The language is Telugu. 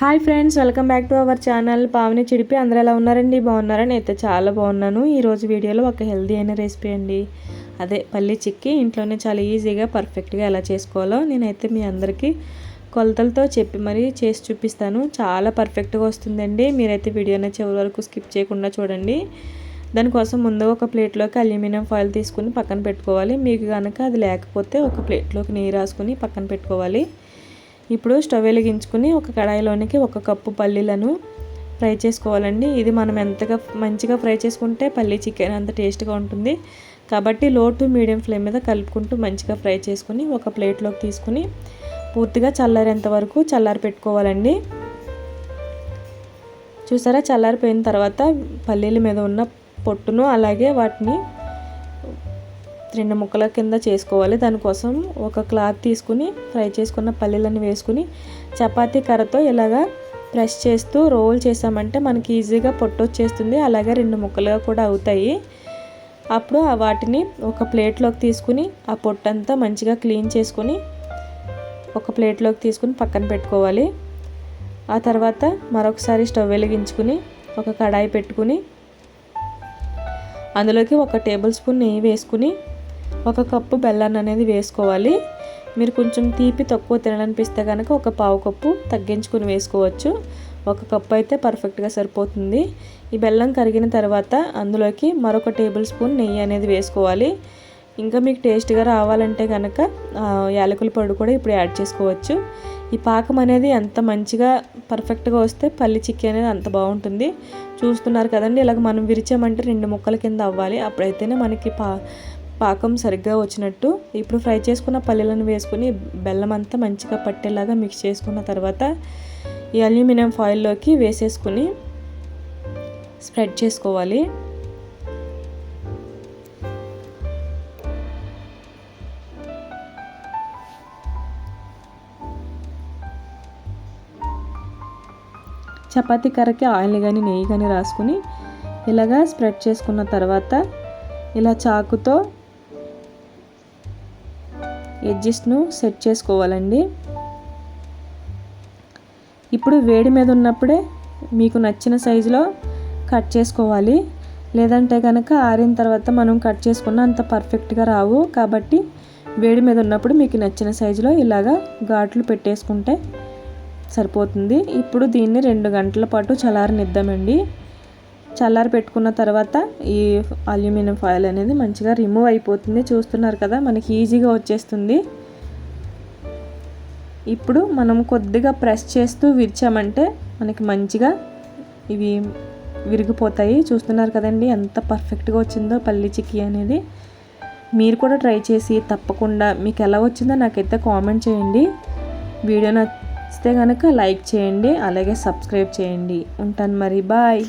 Hi friends welcome back to our channel. Pavani Chidipi అందరూ ఎలా ఉన్నారండి? బాగున్నారని అయితే చాలా బాగున్నాను. ఈరోజు వీడియోలో ఒక హెల్దీ అయిన రెసిపీ అండి. అదే పల్లి చిక్కి. ఇంట్లోనే చాలా ఈజీగా పర్ఫెక్ట్గా ఎలా చేసుకోవాలో నేనైతే మీ అందరికీ కొలతలతో చెప్పి మరీ చేసి చూపిస్తాను. చాలా పర్ఫెక్ట్గా వస్తుందండి. మీరైతే వీడియోని చివరి వరకు స్కిప్ చేయకుండా చూడండి. దానికోసం ముందు ఒక ప్లేట్లోకి అల్యూమినియం ఫాయిల్ తీసుకుని పక్కన పెట్టుకోవాలి. మీకు కనుక అది లేకపోతే ఒక ప్లేట్లోకి నీరు రాసుకుని పక్కన పెట్టుకోవాలి. ఇప్పుడు స్టవ్ వెలిగించుకుని ఒక కడాయిలోనికి ఒక కప్పు పల్లీలను ఫ్రై చేసుకోవాలండి. ఇది మనం ఎంతగా మంచిగా ఫ్రై చేసుకుంటే పల్లీ చికెన్ అంత టేస్ట్గా ఉంటుంది. కాబట్టి లో టు మీడియం ఫ్లేమ్ మీద కలుపుకుంటూ మంచిగా ఫ్రై చేసుకుని ఒక ప్లేట్లోకి తీసుకుని పూర్తిగా చల్లారేంత వరకు చల్లారి పెట్టుకోవాలండి. చూసారా? చల్లారిపోయిన తర్వాత పల్లీల మీద ఉన్న పొట్టును అలాగే వాటిని రెండు ముక్కల కింద చేసుకోవాలి. దానికోసం ఒక క్లాత్ తీసుకుని ఫ్రై చేసుకున్న పల్లీలను వేసుకుని చపాతీ కర్రతో ఇలాగా ప్రెస్ చేస్తూ రోల్ చేసామంటే మనకి ఈజీగా పొట్టు వచ్చేస్తుంది. అలాగే రెండు ముక్కలుగా కూడా అవుతాయి. అప్పుడు వాటిని ఒక ప్లేట్లోకి తీసుకుని ఆ పొట్టంతా మంచిగా క్లీన్ చేసుకుని ఒక ప్లేట్లోకి తీసుకుని పక్కన పెట్టుకోవాలి. ఆ తర్వాత మరొకసారి స్టవ్ వెలిగించుకుని ఒక కడాయి పెట్టుకుని అందులోకి ఒక టేబుల్ స్పూన్ నెయ్యి వేసుకుని ఒక కప్పు బెల్లాన్ని అనేది వేసుకోవాలి. మీరు కొంచెం తీపి తక్కువ తినాలనిపిస్తే కనుక ఒక పావు కప్పు తగ్గించుకుని వేసుకోవచ్చు. ఒక కప్పు అయితే పర్ఫెక్ట్గా సరిపోతుంది. ఈ బెల్లం కరిగిన తర్వాత అందులోకి మరొక టేబుల్ స్పూన్ నెయ్యి అనేది వేసుకోవాలి. ఇంకా మీకు టేస్ట్గా రావాలంటే కనుక యాలకుల పొడి కూడా ఇప్పుడు యాడ్ చేసుకోవచ్చు. ఈ పాకం అనేది ఎంత మంచిగా పర్ఫెక్ట్గా వస్తే పల్లి చిక్కీ అనేది అంత బాగుంటుంది. చూస్తున్నారు కదండి ఇలాగ మనం విరిచామంటే రెండు ముక్కల కింద అవ్వాలి. అప్పుడైతేనే మనకి పా పాకం సరిగ్గా వచ్చినట్టు ఇప్పుడు ఫ్రై చేసుకున్న పల్లీలను వేసుకుని బెల్లం అంతా మంచిగా పట్టేలాగా మిక్స్ చేసుకున్న తర్వాత ఈ అల్యూమినియం ఫాయిల్లోకి వేసేసుకుని స్ప్రెడ్ చేసుకోవాలి. చపాతీ కర్రకి ఆయిల్ కానీ నెయ్యి కానీ రాసుకుని ఇలాగా స్ప్రెడ్ చేసుకున్న తర్వాత ఇలా చాకుతో ఎడ్జెస్ట్ను సెట్ చేసుకోవాలండి. ఇప్పుడు వేడి మీద ఉన్నప్పుడే మీకు నచ్చిన సైజులో కట్ చేసుకోవాలి. లేదంటే కనుక ఆరిన తర్వాత మనం కట్ చేసుకున్న అంత పర్ఫెక్ట్గా రావు. కాబట్టి వేడి మీద ఉన్నప్పుడు మీకు నచ్చిన సైజులో ఇలాగా ఘాట్లు పెట్టేసుకుంటే సరిపోతుంది. ఇప్పుడు దీన్ని రెండు గంటల పాటు చలారనిద్దామండి చల్లారి పెట్టుకున్న తర్వాత ఈ అల్యూమినియం ఫాయిల్ అనేది మంచిగా రిమూవ్ అయిపోతుంది. చూస్తున్నారు కదా మనకి ఈజీగా వచ్చేస్తుంది. ఇప్పుడు మనం కొద్దిగా ప్రెస్ చేస్తూ విరిచామంటే మనకి మంచిగా ఇవి విరిగిపోతాయి. చూస్తున్నారు కదండి ఎంత పర్ఫెక్ట్గా వచ్చిందో పల్లి చిక్కీ అనేది. మీరు కూడా ట్రై చేసి తప్పకుండా మీకు ఎలా వచ్చిందో నాకైతే కామెంట్ చేయండి. వీడియో నచ్చితే కనుక లైక్ చేయండి అలాగే సబ్స్క్రైబ్ చేయండి. ఉంటాను మరి బాయ్.